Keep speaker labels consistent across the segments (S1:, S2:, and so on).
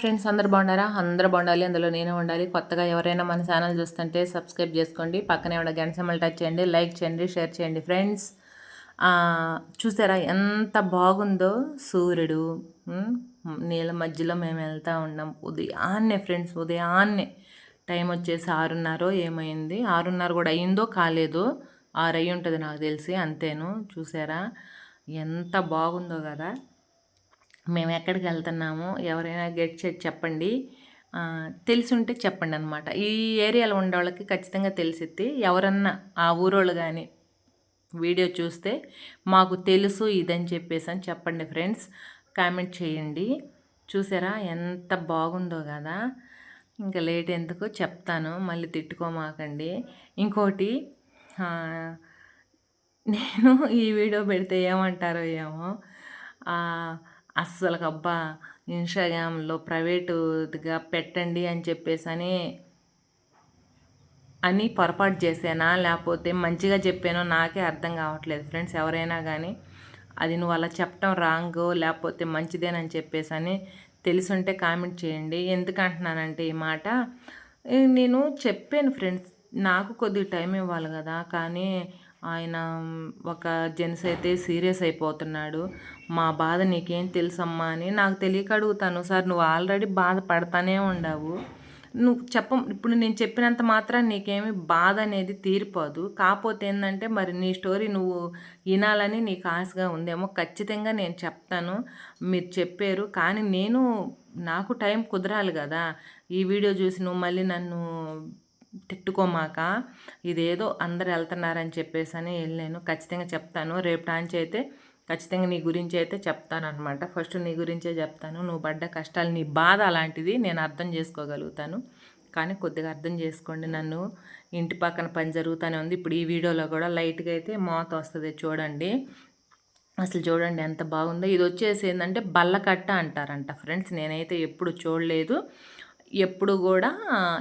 S1: Friends అందరు బాగున్నారా? అందరు బాగుండాలి అందులో నేనే ఉండాలి. కొత్తగా ఎవరైనా మన ఛానల్ చూస్తుంటే సబ్స్క్రైబ్ చేసుకోండి. పక్కనే ఉన్న గంట సింబల్ టచ్ చేయండి లైక్ చేయండి షేర్ చేయండి ఫ్రెండ్స్. చూసారా ఎంత బాగుందో సూర్యుడు. నీళ్ళ మధ్యలో మేము వెళ్తూ ఉన్నాం. ఉదయాన్నే ఫ్రెండ్స్ ఉదయాన్నే. టైం వచ్చేసి ఆరున్నర ఏమైంది? ఆరున్నర కూడా అయిందో కాలేదో? ఆరు అయ్యి ఉంటుంది నాకు తెలిసి అంతేను. చూసారా? ఎంత బాగుందో కదా. మేము ఎక్కడికి వెళ్తున్నాము ఎవరైనా గెట్ చేసి చెప్పండి. తెలిసి ఉంటే చెప్పండి అనమాట ఈ ఏరియాలో ఉండే వాళ్ళకి ఖచ్చితంగా తెలిసిద్ది. ఎవరన్నా ఆ ఊరోళ్ళు కానీ వీడియో చూస్తే మాకు తెలుసు ఇదని చెప్పేసి అని చెప్పండి ఫ్రెండ్స్. కామెంట్ చేయండి. చూసారా ఎంత బాగుందో కదా. ఇంకా లేట్ ఎందుకు చెప్తాను. మళ్ళీ తిట్టుకోమాకండి. ఇంకోటి నేను ఈ వీడియో పెడితే ఏమంటారో ఏమో. అస్సలు అబ్బా ఇన్స్టాగ్రామ్లో ప్రైవేటుగా పెట్టండి అని చెప్పేసి అని అని పొరపాటు చేసానా లేకపోతే మంచిగా చెప్పానో నాకే అర్థం కావట్లేదు. ఫ్రెండ్స్ ఎవరైనా కానీ అది నువ్వు అలా చెప్పటం రాంగ్ లేకపోతే మంచిదేనని చెప్పేసి అని తెలుసుంటే కామెంట్ చేయండి. ఎందుకంటున్నానంటే ఈ మాట నేను చెప్పాను ఫ్రెండ్స్ నాకు కొద్దిగా టైం ఇవ్వాలి కదా కానీ ఆయన ఒక జెంట్స్ అయితే సీరియస్ అయిపోతున్నాడు. మా బాధ నీకేం తెలుసమ్మా అని నాకు తెలియక అడుగుతాను. సార్ నువ్వు ఆల్రెడీ బాధపడతానే ఉండవు. నువ్వు చెప్ప ఇప్పుడు నేను చెప్పినంత మాత్రం నీకేమి బాధ అనేది తీరిపోదు. కాకపోతే ఏంటంటే మరి నీ స్టోరీ నువ్వు వినాలని నీకు ఆశగా ఉందేమో ఖచ్చితంగా నేను చెప్తాను. మీరు చెప్పారు. కానీ నేను నాకు టైం కుదరాలి కదా. ఈ వీడియో చూసి నువ్వు మళ్ళీ నన్ను తిట్టుకోమాక ఇదేదో అందరు వెళ్తున్నారని చెప్పేసి అని వెళ్ళాను. ఖచ్చితంగా చెప్తాను. రేపు టాంచి అయితే ఖచ్చితంగా నీ గురించి అయితే చెప్తాను అనమాట ఫస్ట్ నీ గురించే చెప్తాను. నువ్వు పడ్డ కష్టాలు నీ బాధ అలాంటిది నేను అర్థం చేసుకోగలుగుతాను. కానీ కొద్దిగా అర్థం చేసుకోండి. నన్ను ఇంటి పక్కన పని జరుగుతూనే ఉంది. ఇప్పుడు ఈ వీడియోలో కూడా లైట్గా అయితే మోత వస్తుంది చూడండి. అసలు చూడండి ఎంత బాగుందో. ఇది వచ్చేసి ఏంటంటే బల్లకట్ట అంటారంట ఫ్రెండ్స్. నేనైతే ఎప్పుడు చూడలేదు. ఎప్పుడు కూడా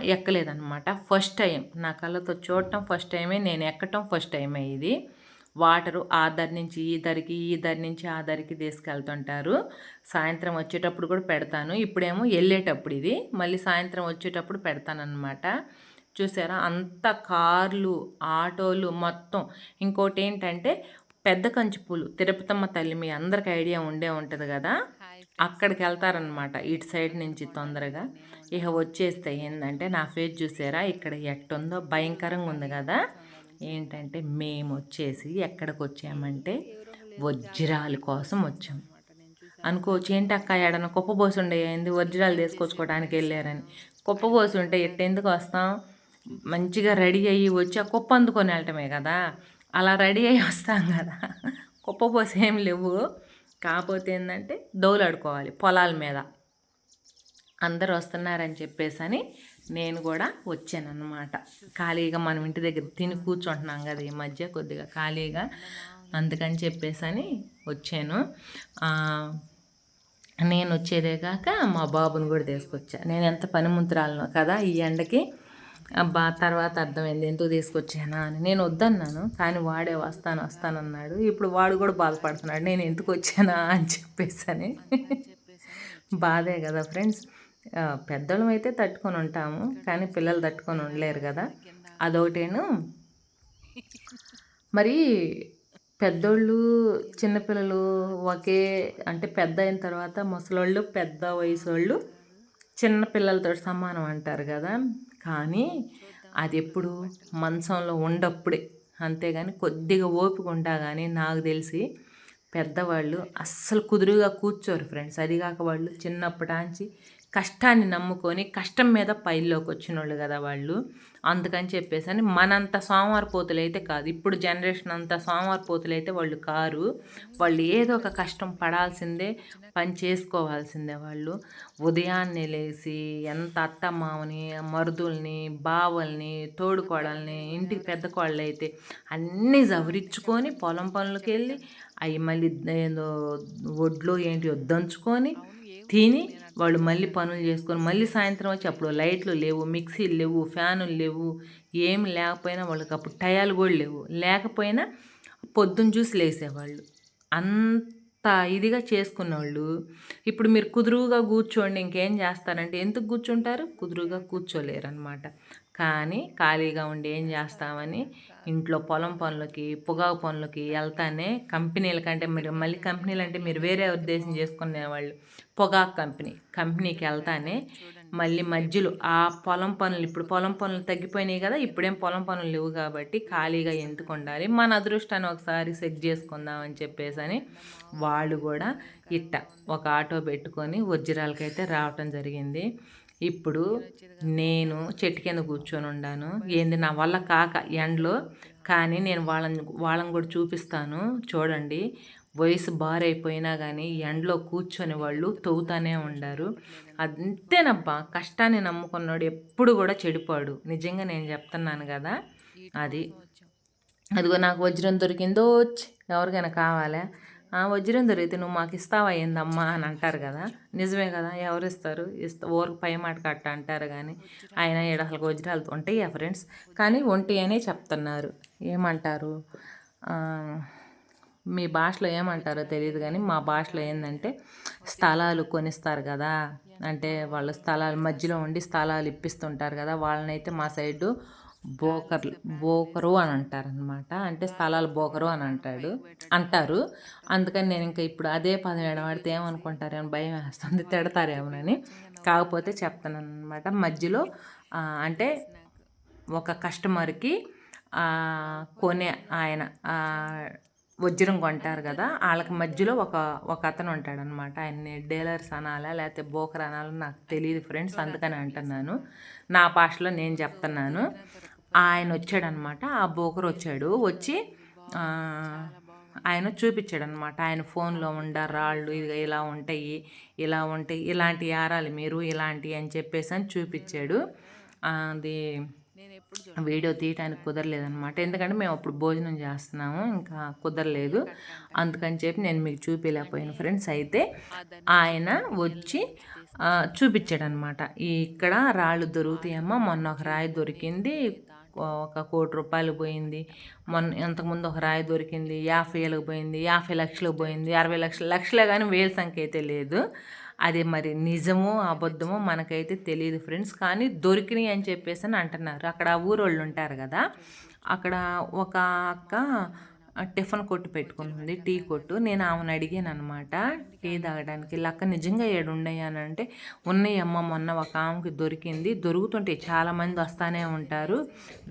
S1: ఎక్కలేదన్నమాట. ఫస్ట్ టైం నా కళ్ళతో చూడటం ఫస్ట్ టైమే నేను ఎక్కటం ఫస్ట్ టైమే ఇది. వాటరు ఆ దరి నుంచి ఈ దరికి ఈ ధర నుంచి ఆ దరికి తీసుకెళ్తుంటారు. సాయంత్రం వచ్చేటప్పుడు కూడా పెడతాను. ఇప్పుడేమో వెళ్ళేటప్పుడు ఇది. మళ్ళీ సాయంత్రం వచ్చేటప్పుడు పెడతానన్నమాట. చూసారా? అంత కార్లు ఆటోలు మొత్తం. ఇంకోటి ఏంటంటే పెద్ద కంచి పూలు తిరుపతమ్మ తల్లి మీ అందరికి ఐడియా ఉండే ఉంటుంది కదా? అక్కడికి వెళ్తారనమాట ఇటు సైడ్ నుంచి తొందరగా. ఇక వచ్చేస్తే ఏంటంటే నా ఫేస్ చూసారా? ఇక్కడ ఎట్టుందో భయంకరంగా ఉంది కదా? ఏంటంటే మేము వచ్చేసి ఎక్కడికి వచ్చామంటే వజ్రాల కోసం వచ్చాం. అనుకోవచ్చు ఏంటి అక్క ఏడన కుప్పబోసుండే పోసి ఏంది వజ్రాలు తీసుకొచ్చుకోవడానికి వెళ్ళారని. కుప్పబోసుంటే పోసి ఎట్టెందుకు వస్తాం? మంచిగా రెడీ అయ్యి వచ్చి ఆ కుప్ప అందుకొని వెళ్ళటమే కదా? అలా రెడీ అయ్యి వస్తాం కదా? కుప్ప పోసి ఏం లేవు. కాకపోతే ఏంటంటే దోలాడుకోవాలి పొలాల మీద. అందరు వస్తున్నారని చెప్పేసి అని నేను కూడా వచ్చానన్నమాట. ఖాళీగా మనం ఇంటి దగ్గర తిని కూర్చుంటున్నాం కదా ఈ మధ్య కొద్దిగా ఖాళీగా. అందుకని చెప్పేసి అని వచ్చాను నేను వచ్చేదే కాక మా బాబుని కూడా తీసుకొచ్చా. నేను ఎంత పనిముంతురాలను కదా ఈ ఎండకి. అబ్బా తర్వాత అర్థమైంది. ఎందుకు తీసుకొచ్చానా అని. నేను వద్దన్నాను కానీ వాడే వస్తాను వస్తానన్నాడు. ఇప్పుడు వాడు కూడా బాధపడుతున్నాడు. నేను ఎందుకు వచ్చానా అని చెప్పేసి అని బాధే కదా ఫ్రెండ్స్. పెద్దోళ్ళం అయితే తట్టుకొని ఉంటాము కానీ పిల్లలు తట్టుకొని ఉండలేరు కదా. అదొకటేను. మరి పెద్దోళ్ళు చిన్నపిల్లలు ఒకే అంటే పెద్ద అయిన తర్వాత ముసలోళ్ళు పెద్ద వయసు వాళ్ళు చిన్న పిల్లలతో సమానం అంటారు కదా. కానీ అది ఎప్పుడు మంచంలో ఉండప్పుడే. అంతేగాని కొద్దిగా ఓపిక ఉంటా కానీ నాకు తెలిసి పెద్దవాళ్ళు అస్సలు కుదురుగా కూర్చోరు ఫ్రెండ్స్. అది కాక వాళ్ళు చిన్నప్పటాంచి కష్టాన్ని నమ్ముకొని కష్టం మీద పైల్లోకి వచ్చిన వాళ్ళు కదా వాళ్ళు. అందుకని చెప్పేసి అని మనంత సోమవారపోతులు అయితే కాదు ఇప్పుడు జనరేషన్ అంతా సోమవారపోతులు అయితే వాళ్ళు కారు. వాళ్ళు ఏదో ఒక కష్టం పడాల్సిందే పని చేసుకోవాల్సిందే వాళ్ళు. ఉదయాన్నే లేచి ఎంత అత్తమామని మరుదుల్ని బావల్ని తోడుకోడల్ని ఇంటికి పెద్ద కోళ్ళు అయితే అన్నీ జవరించుకొని పొలం పనులకి వెళ్ళి అవి మళ్ళీ ఏదో ఒడ్లో ఏంటి దంచుకొని తిని వాళ్ళు మళ్ళీ పనులు చేసుకొని మళ్ళీ సాయంత్రం వచ్చి అప్పుడు లైట్లు లేవు మిక్సీలు లేవు ఫ్యానులు లేవు ఏం లేకపోయినా వాళ్ళకి అప్పుడు టయాలు కూడా లేవు. లేకపోయినా పొద్దున్న చూసి లేసేవాళ్ళు. అంత ఇదిగా చేసుకున్నవాళ్ళు ఇప్పుడు మీరు కుదురుగా కూర్చోండి ఇంకేం చేస్తారంటే ఎందుకు కూర్చుంటారు? కుదురుగా కూర్చోలేరు అనమాట కానీ ఖాళీగా ఉండి ఏం చేస్తామని ఇంట్లో పొలం పనులకి పొగాకు పనులకి వెళ్తానే కంపెనీల కంటే మీరు మళ్ళీ కంపెనీలు అంటే మీరు వేరే ఉద్దేశం చేసుకునేవాళ్ళు పొగాకు కంపెనీ కంపెనీకి వెళ్తానే మళ్ళీ మధ్యలో ఆ పొలం పనులు ఇప్పుడు పొలం పనులు తగ్గిపోయినాయి కదా ఇప్పుడేం పొలం పనులు లేవు కాబట్టి ఖాళీగా ఎందుకు ఉండాలి? మన అదృష్టాన్ని ఒకసారి సెట్ చేసుకుందాం అని చెప్పేసి అని వాళ్ళు కూడా ఇట్ట ఒక ఆటో పెట్టుకొని వజ్రాలకైతే రావటం జరిగింది. ఇప్పుడు నేను చెట్టు కింద కూర్చొని ఉండాను. ఏంది నా వల్ల కాక ఎండలో? కానీ నేను వాళ్ళని వాళ్ళని కూడా చూపిస్తాను. చూడండి. వయసు బారైపోయినా కానీ ఎండలో కూర్చొని వాళ్ళు తవ్వుతానే ఉండారు. అంతేనబ్బా కష్టాన్ని నమ్ముకున్నాడు ఎప్పుడు కూడా చెడిపోడు. నిజంగా నేను చెప్తున్నాను కదా. అది. అదిగో నాకు వజ్రం దొరికిందో ఎవరికైనా కావాలా? వజ్రం దొరికితే నువ్వు మాకు ఇస్తావా ఏందమ్మా అని అంటారు కదా. నిజమే కదా ఎవరు ఇస్తారు? ఇస్తా ఊరికి పై మాట కట్ట అంటారు కానీ ఆయన ఏడు వజ్రాలు ఉంటాయి ఫ్రెండ్స్ కానీ ఒంటి అనే చెప్తున్నారు. ఏమంటారు? మీ భాషలో ఏమంటారో తెలియదు కానీ మా భాషలో ఏంటంటే స్థలాలు కొనిస్తారు కదా. అంటే వాళ్ళ స్థలాలు మధ్యలో ఉండి స్థలాలు ఇప్పిస్తుంటారు కదా. వాళ్ళనైతే మా సైడు బోకర్ బోకరు అని అంటారనమాట అంటే స్థలాలు బోకరు అని అంటాడు. అంటారు. అందుకని నేను ఇంకా ఇప్పుడు అదే పదం ఎడబడితే ఏమనుకుంటారేమో భయం వేస్తుంది తిడతారేమోనని. కాకపోతే చెప్తాను అనమాట మధ్యలో అంటే ఒక కస్టమర్కి కొనే ఆయన వజ్రం కొంటారు కదా వాళ్ళకి మధ్యలో ఒక ఒక అతను ఉంటాడనమాట ఆయన్ని డీలర్స్ అనాలా లేకపోతే బోకర్ అనాలా నాకు తెలియదు ఫ్రెండ్స్ అందుకని అంటున్నాను. నా భాషలో నేను చెప్తున్నాను. ఆయన వచ్చాడనమాట ఆ బోకర్ వచ్చాడు వచ్చి ఆయన చూపించాడనమాట ఆయన ఫోన్లో ఉండ రాళ్ళు ఇది ఇలా ఉంటాయి ఇలా ఉంటాయి ఇలాంటి యారాలు మీరు ఇలాంటివి అని చెప్పేసి అని చూపించాడు అది వీడియో తీయటానికి కుదరలేదనమాట. ఎందుకంటే మేము అప్పుడు భోజనం చేస్తున్నాము ఇంకా కుదరలేదు. అందుకని చెప్పి నేను మీకు చూపించలేకపోయాను ఫ్రెండ్స్. అయితే ఆయన వచ్చి చూపించాడనమాట ఇక్కడ రాళ్ళు దొరుకుతాయమ్మా మొన్న ఒక రాయి దొరికింది ఒక కోటి రూపాయలు పోయింది. మొన్న ఇంతకుముందు ఒక రాయి దొరికింది యాభై వేలకు పోయింది యాభై లక్షలకు పోయింది అరవై లక్షల లక్షలే కానీ వేల సంఖ్య అయితే లేదు. అది మరి నిజమో అబద్ధమో మనకైతే తెలియదు ఫ్రెండ్స్. కానీ దొరికినాయి అని చెప్పేసి అని అంటున్నారు. అక్కడ ఊరోళ్ళు ఉంటారు కదా అక్కడ ఒక అక్క టిఫిన్ కొట్టు పెట్టుకుంటుంది టీ కొట్టు. నేను ఆమెను అడిగాను అనమాట టీ తాగడానికి. లక్క నిజంగా ఏడు ఉన్నాయనంటే ఉన్నాయమ్మ మొన్న ఒక ఆమెకి దొరికింది. దొరుకుతుంటే చాలామంది వస్తానే ఉంటారు.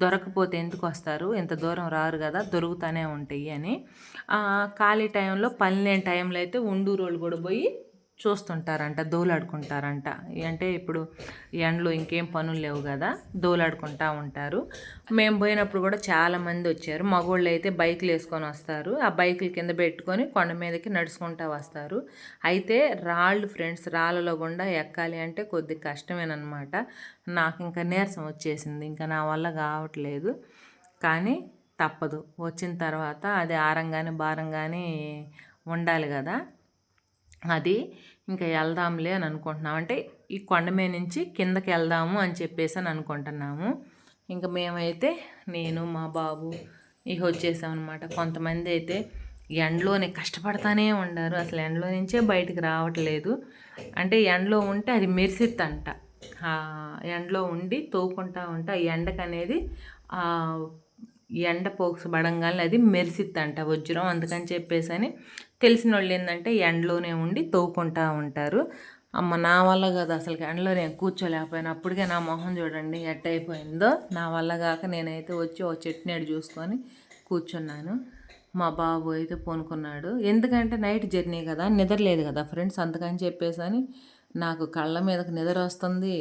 S1: దొరకపోతే ఎందుకు వస్తారు? ఇంత దూరం రారు కదా దొరుకుతూనే ఉంటాయి అని. ఖాళీ టైంలో పని లేని టైంలో అయితే ఉండూరోళ్ళు కూడా పోయి చూస్తుంటారంట దోలాడుకుంటారంట. అంటే ఇప్పుడు ఎండలో ఇంకేం పనులు లేవు కదా దోలాడుకుంటా ఉంటారు. మేము పోయినప్పుడు కూడా చాలామంది వచ్చారు. మగవాళ్ళు అయితే బైకులు వేసుకొని వస్తారు. ఆ బైకులు కింద పెట్టుకొని కొండ మీదకి నడుచుకుంటా వస్తారు. అయితే రాళ్ళు ఫ్రెండ్స్ రాళ్ళలో గుండా ఎక్కాలి అంటే కొద్ది కష్టమేనమాట నాకు ఇంకా నీరసం వచ్చేసింది. ఇంకా నా వల్ల కావట్లేదు. కానీ తప్పదు. వచ్చిన తర్వాత అది ఆరంగానే భారంగానే ఉండాలి కదా. అది ఇంకా వెళ్దాంలే అని అనుకుంటున్నాం. అంటే ఈ కొండ మీద నుంచి కిందకి వెళ్దాము అని చెప్పేసి అని అనుకుంటున్నాము. ఇంకా మేమైతే నేను మా బాబు ఇక వచ్చేసామన్నమాట కొంతమంది అయితే ఎండలోనే కష్టపడతానే ఉండారు. అసలు ఎండలో నుంచే బయటికి రావట్లేదు. అంటే ఎండలో ఉంటే అది మెరిసిద్దంట. ఎండలో ఉండి తోకుంటా ఉంటే ఆ ఎండకు అనేది ఎండ పోక్సబడంగానే అది మెరిసిద్దంట వజ్రం. అందుకని చెప్పేసి అని తెలిసిన వాళ్ళు ఏంటంటే ఎండలోనే ఉండి తవ్వుకుంటా ఉంటారు. అమ్మ నా వల్ల కాదు అసలు ఎండలో నేను కూర్చోలేకపోయినా. అప్పటికే నా మొహం చూడండి ఎట్ అయిపోయిందో. నా వల్ల కాక నేనైతే వచ్చి ఓ చెట్నీడు చూసుకొని కూర్చున్నాను. మా బాబు అయితే పోనుకున్నాడు. ఎందుకంటే నైట్ జర్నీ కదా నిద్రలేదు కదా ఫ్రెండ్స్ అందుకని చెప్పేసి అని నాకు కళ్ళ మీదకి నిద్ర వస్తుంది.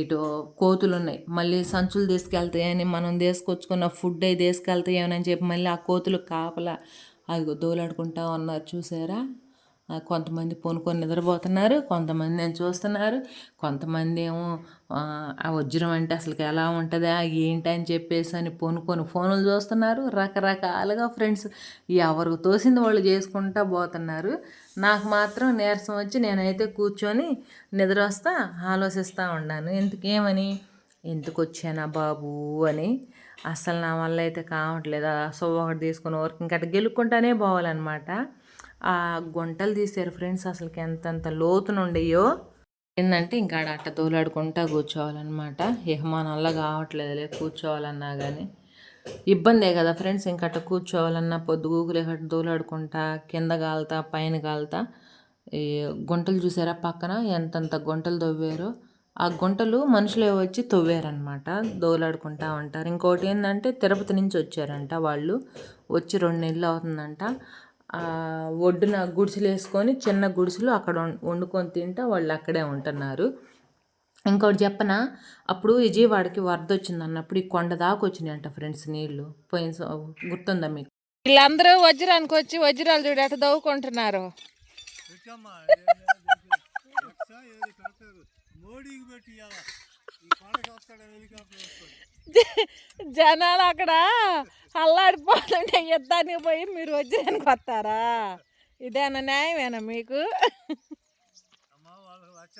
S1: ఇటు కోతులు ఉన్నాయి మళ్ళీ సంచులు తీసుకెళ్తాయని మనం తీసుకొచ్చుకున్న ఫుడ్ అయి తీసుకెళ్తాయేమని చెప్పి మళ్ళీ ఆ కోతులు కాపలా అదిగో దోలాడుకుంటా ఉన్నారు చూసారా? కొంతమంది పొనుకొని నిద్రపోతున్నారు కొంతమంది నేను చూస్తున్నారు కొంతమంది ఏమో ఆ వజ్రం అంటే అసలుకి ఎలా ఉంటుందా ఏంటి అని చెప్పేసి అని పొనుకొని ఫోన్లు చూస్తున్నారు రకరకాలుగా ఫ్రెండ్స్ ఎవరికి తోసింది వాళ్ళు చేసుకుంటా పోతున్నారు. నాకు మాత్రం నీరసం వచ్చి నేనైతే కూర్చొని నిద్ర వస్తా ఆలోచిస్తూ ఉన్నాను. ఎందుకేమని? ఎందుకు వచ్చానా బాబు అని. అసలు నా వల్ల అయితే కావట్లేదు. సో ఒకటి తీసుకుని వర్క్ ఇంకా గెలుక్కుంటానే పోవాలన్నమాట. ఆ గుంటలు తీసారు ఫ్రెండ్స్ అసలుకి ఎంతంత లోతును ఉండేయో ఏంటంటే ఇంకా ఆడ అట్ట తోలాడుకుంటా కూర్చోవాలన్నమాట. ఇక మన వల్ల కావట్లేదులే కూర్చోవాలన్నా కానీ ఇబ్బందే కదా ఫ్రెండ్స్ ఇంకా అట్ట కూర్చోవాలన్నా పొద్దుగూకులే అట్ట దూలాడుకుంటా కింద కాలుతా పైన కాలుతా ఈ గుంటలు చూసారా పక్కన? ఎంతంత గుంటలు తవ్వారో. ఆ గుంటలు మనుషులే వచ్చి తవ్వారనమాట దోలాడుకుంటా ఉంటారు. ఇంకోటి ఏంటంటే తిరుపతి నుంచి వచ్చారంట వాళ్ళు. వచ్చి రెండు నెలలు అవుతుందంట. ఆ ఒడ్డున గుడిసెలు వేసుకొని చిన్న గుడిసెలు అక్కడ వం- వండుకొని తింటా వాళ్ళు అక్కడే ఉంటున్నారు. ఇంకోటి చెప్పన? అప్పుడు విజయవాడకి వరద వచ్చింది అన్నప్పుడు ఈ కొండ దాకా వచ్చినాయంట ఫ్రెండ్స్ నీళ్ళు. పోయిన గుర్తుందా మీకు? వీళ్ళందరూ వజ్రానికి వచ్చి వజ్రాలు చూడ ఎట్ట దవ్వుకుంటున్నారు
S2: పెట్టి
S1: జనాలు అక్కడ అల్లాడిపోతుంటే యుద్ధానికి పోయి మీరు వజ్రానికి వస్తారా? ఇదేనా న్యాయమేనా మీకు?
S2: అమ్మ వాళ్ళకి లక్ష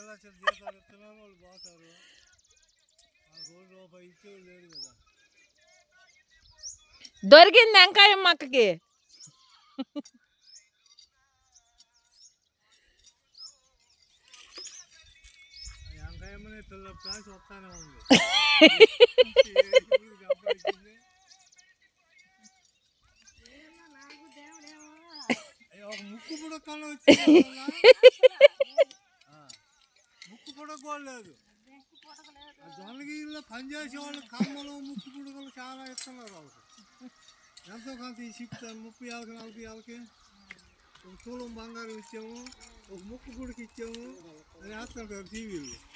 S2: ముక్కు పుడక ముక్కు కూడా లేదు. జొన్నగిరిలో పనిచేసే వాళ్ళు కమ్మలు ముక్కు పుడకలు చాలా ఇస్తున్నారు వాళ్ళకి. ఎంతో కొంత ఈ ముప్పై ఏళ్ళకి నలభై ఒక తూలం బంగారం ఇచ్చాము ఒక ముక్కు గుడికి ఇచ్చాము. అని వేస్తుంటారు టీవీలో.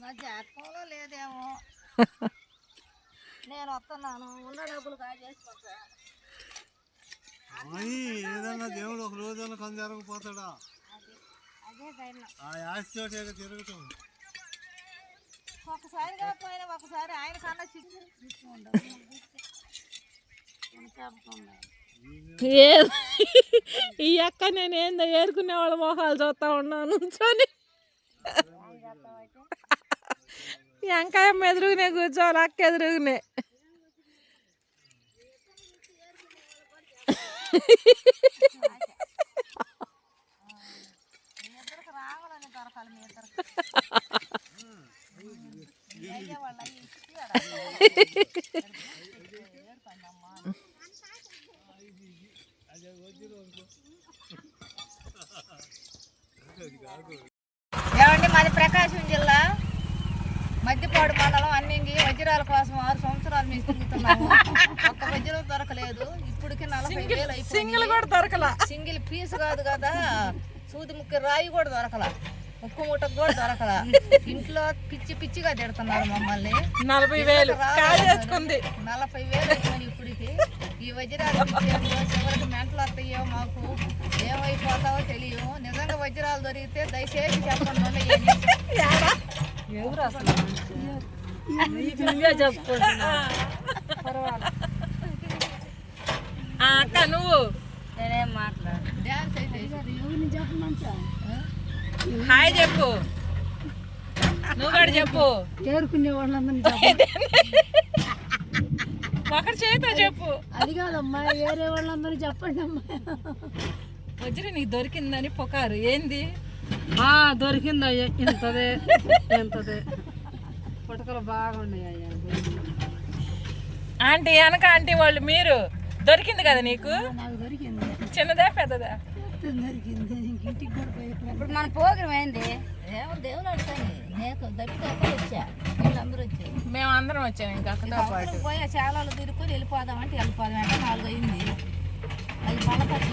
S3: నా జాతకంలో లేదేమో. నేను వస్తున్నాను. ఉన్న డబ్బులు కాజేసుకుంటా
S2: ఏదన్నా దేవుడు ఒక
S3: అదే ధైర్యం.
S2: ఆ తిరుగుతాం
S3: ఒకసారి కాకపోయినా ఒకసారి ఆయన కన్నా సిగ్గు చెప్పకుండా
S1: ఈ అక్క నేను ఏందో ఏరుకునే వాళ్ళ మొహాలు చూస్తా ఉన్నాను నుంచొని. వెంకాయం ఎదురుగునే కూర్చోవాలి అక్క ఎదురుగునే.
S3: రావాలని దొరకాలి మీ ఇద్దరికి అయ్యే వాళ్ళ అయ్యి ఇచ్చి ఆడ. ఏడుపండమ్మా. ఏమండి మాది ప్రకాశం జిల్లా. మధ్యపాడు మండలం అన్నింగి వజ్రాల కోసం ఆరు సంవత్సరాలు మేము తిరుగుతున్నాము. ఒక్క వజ్రం దొరకలేదు. ఇప్పటికి నలభై వేలు
S1: సింగిల్ కూడా దొరకల?
S3: సింగిల్ పీస్ కాదు కదా. సూది ముక్కి రాయి కూడా దొరకల. ముక్కు ముట్టకు కూడా దొరకల. ఇంట్లో పిచ్చి పిచ్చిగా తిడుతున్నారు మమ్మల్ని.
S1: నలభై వేలు.
S3: నలభై వేలు అయిపోయింది ఇప్పటికి. ఈ వజ్రాలు చివరికి మెంటలు వస్తాయో మాకు ఏమైపోతావో తెలియదు. నిజంగా వజ్రాలు దొరికితే దయచేసి చెప్పండి.
S1: ఎవరు అసలు ఆ, అక్క నువ్వు?
S3: నేనేం మాట్లాడు డ్యాన్స్ అయితే
S1: హాయ్ చెప్పు. నువ్వు కూడా చెప్పు.
S4: చేరుకునే వాళ్ళందరినీ
S1: ఒకటి చేతో చెప్పు.
S4: అది కాదమ్మా వేరే వాళ్ళందరూ చెప్పండి అమ్మా.
S1: వజ్ర నీకు దొరికిందని పొకారు. ఏంది?
S4: దొరికిందయ్యా ఇంతదే ఇంతదే. పుటకలు బాగున్నాయ్యా
S1: ఆంటీ వెనక ఆంటీ వాళ్ళు మీరు. దొరికింది కదా నీకు?
S4: దొరికింది.
S1: చిన్నదా పెద్దదా?
S4: దొరికింది. ఇంటికి
S3: ఇప్పుడు మన ప్రోగ్రాం ఏంది? ఏమో దేవుడు అడుగుతాను నేను దప్పితో వచ్చా. వీళ్ళందరూ వచ్చారు.
S1: మేము అందరం వచ్చాము ఇంకా అక్కతో పాటు.
S3: పోయి చాలా తిరుక్కొని వెళ్ళిపోదామంటే వెళ్ళిపోదాం అంటే నాలుగు అయింది. అది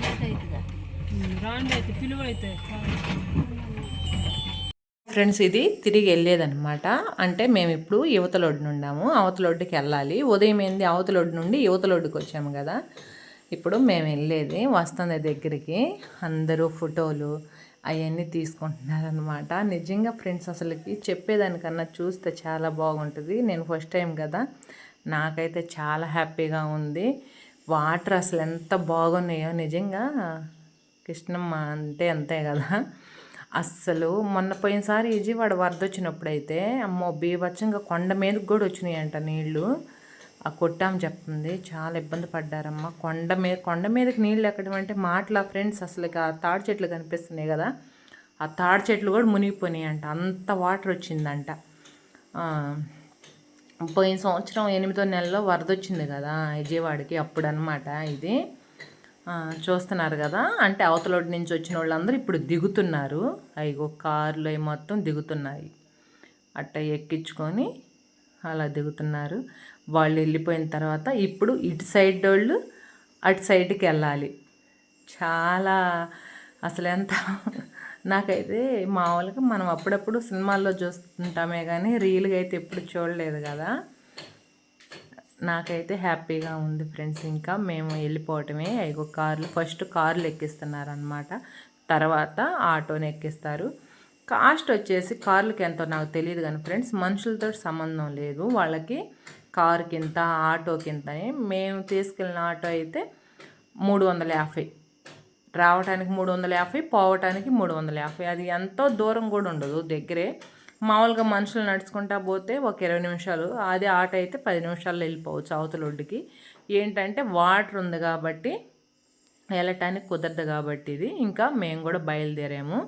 S3: లేట్ అవుతుందా
S4: రాండి అయితే పిలువ అయితే.
S1: ఫ్రెండ్స్ ఇది తిరిగి వెళ్ళేదన్నమాట. అంటే మేము ఇప్పుడు యువతలొడ్డు ఉండాము అవతలొడ్డుకి వెళ్ళాలి. ఉదయం ఏంది? అవతలొడ్డు నుండి యువతలొడ్డుకి వచ్చాము కదా. ఇప్పుడు మేము వెళ్ళేది వస్తుంది దగ్గరికి. అందరూ ఫోటోలు అవన్నీ తీసుకుంటున్నారనమాట నిజంగా ఫ్రెండ్స్ అసలుకి చెప్పేదానికన్నా చూస్తే చాలా బాగుంటుంది. నేను ఫస్ట్ టైం కదా నాకైతే చాలా హ్యాపీగా ఉంది. వాటర్ అసలు ఎంత బాగున్నాయో నిజంగా కృష్ణమ్మ అంటే అంతే కదా. అస్సలు మొన్న పోయినసారి విజయవాడ వరద వచ్చినప్పుడైతే అమ్మో బీభత్సంగా కొండ మీదకి కూడా వచ్చినాయంట నీళ్ళు. ఆ కొట్టాం చెప్తుంది. చాలా ఇబ్బంది పడ్డారమ్మ. కొండ మీద కొండ మీదకి నీళ్ళు ఎక్కడం అంటే మాటల ఫ్రెండ్స్ అసలు ఇక ఆ తాడి చెట్లు కనిపిస్తున్నాయి కదా. ఆ తాడి చెట్లు కూడా మునిగిపోయినాయి అంట అంత వాటర్ వచ్చిందంట. పోయిన సంవత్సరం ఎనిమిదో నెలలో వరద వచ్చింది కదా విజయవాడకి అప్పుడు అనమాట ఇది చూస్తున్నారు కదా. అంటే అవతలోటి నుంచి వచ్చిన వాళ్ళందరూ ఇప్పుడు దిగుతున్నారు. అయ్యో కార్లు అవి మొత్తం దిగుతున్నాయి. అట్ట ఎక్కించుకొని అలా దిగుతున్నారు. వాళ్ళు వెళ్ళిపోయిన తర్వాత ఇప్పుడు ఇటు సైడ్ వాళ్ళు అటు సైడ్కి వెళ్ళాలి. చాలా అసలు ఎంత నాకైతే మామూలుగా మనం అప్పుడప్పుడు సినిమాల్లో చూస్తుంటామే కానీ రియల్గా అయితే ఎప్పుడు చూడలేదు కదా. నాకైతే హ్యాపీగా ఉంది ఫ్రెండ్స్. ఇంకా మేము వెళ్ళిపోవటమే. ఐగో కార్లు ఫస్ట్ కార్లు ఎక్కిస్తున్నారనమాట తర్వాత ఆటోని ఎక్కిస్తారు. కాస్ట్ వచ్చేసి కార్లకి ఎంతో నాకు తెలియదు కానీ ఫ్రెండ్స్ మనుషులతో సంబంధం లేదు. వాళ్ళకి కారుకి ఇంత ఆటో ఇంత అని మేము తీసుకెళ్ళిన ఆటో అయితే మూడు వందల యాభై. రావటానికి మూడు వందల యాభై పోవటానికి మూడు వందల యాభై. అది ఎంతో దూరం కూడా ఉండదు దగ్గరే. మామూలుగా మనుషులు నడుచుకుంటా పోతే ఒక ఇరవై నిమిషాలు. అదే ఆటో అయితే పది నిమిషాల్లో వెళ్ళిపోవచ్చు అవతల ఒడ్డుకి. ఏంటంటే వాటర్ ఉంది కాబట్టి వెళ్ళటానికి కుదరదు కాబట్టి ఇది. ఇంకా మేము కూడా బయలుదేరాము.